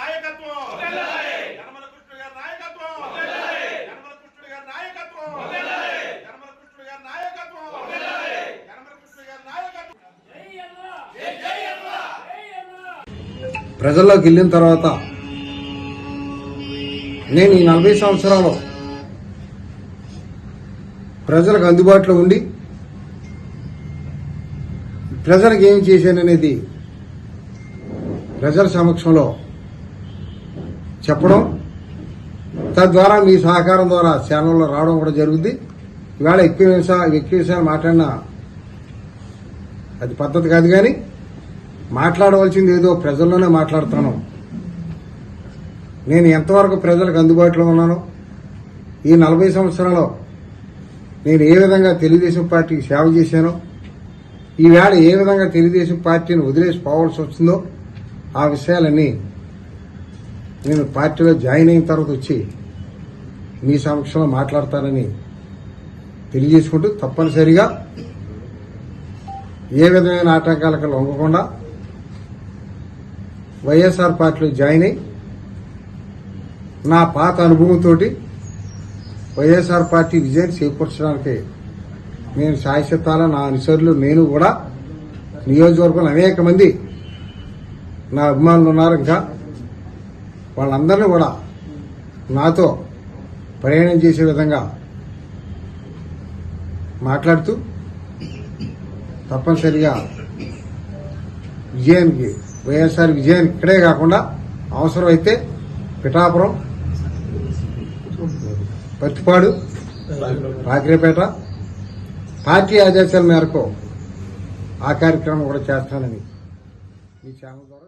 నాయకత్వం. యనమల కృష్ణుడు గారి నాయకత్వం. యనమల కృష్ణుడు గారి నాయకత్వం. యనమల కృష్ణుడు గారి నాయకత్వం. యనమల కృష్ణుడు గారి నాయకత్వం. ప్రజల్లోకి వెళ్ళిన తర్వాత నేను ఈ నలభై సంవత్సరాలు ప్రజలకు అందుబాటులో ఉండి ప్రజలకు ఏం చేశాననేది ప్రజల సమక్షంలో చెప్పడం తద్వారా మీ సహకారం ద్వారా ఛానల్లో రావడం కూడా జరుగుద్ది. ఇవాళ ఎక్కువ విషయాలు ఎక్కువ విషయాలు మాట్లాడినా అది పద్ధతి కాదు కానీ మాట్లాడవలసింది ఏదో ప్రజల్లోనే మాట్లాడుతాను నేను ఎంతవరకు ప్రజలకు అందుబాటులో ఉన్నానో ఈ నలభై సంవత్సరాలు నేను ఏ విధంగా తెలుగుదేశం పార్టీకి సేవ చేశానో ఈవేళ ఏ విధంగా తెలుగుదేశం పార్టీని వదిలేసి పోవాల్సి వస్తుందో ఆ విషయాలన్నీ నేను పార్టీలో జాయిన్ అయిన తర్వాత వచ్చి మీ సమక్షంలో మాట్లాడతానని తెలియజేసుకుంటూ తప్పనిసరిగా ఏ విధమైన ఆటంకాలకు లొంగకుండా వైఎస్ఆర్ పార్టీలో జాయిన్ అయి నా పాత అనుభవంతో వైఎస్ఆర్ పార్టీ విజయం చేకూర్చడానికి నేను శాశ్వతాల నా అనుసరులు నేను కూడా నియోజకవర్గంలో అనేక మంది నా అభిమానులు ఉన్నారు ఇంకా. వాళ్ళందరినీ కూడా నాతో ప్రయాణం చేసే విధంగా మాట్లాడుతూ తప్పనిసరిగా విజయానికి వైఎస్ఆర్ విజయానికి ఇక్కడే కాకుండా అవసరమైతే పిఠాపురం పత్తిపాడు రాకిరేపేట పార్టీ ఆదేశాల మేరకు ఆ కార్యక్రమం కూడా చేస్తానని નીચે આમ કરો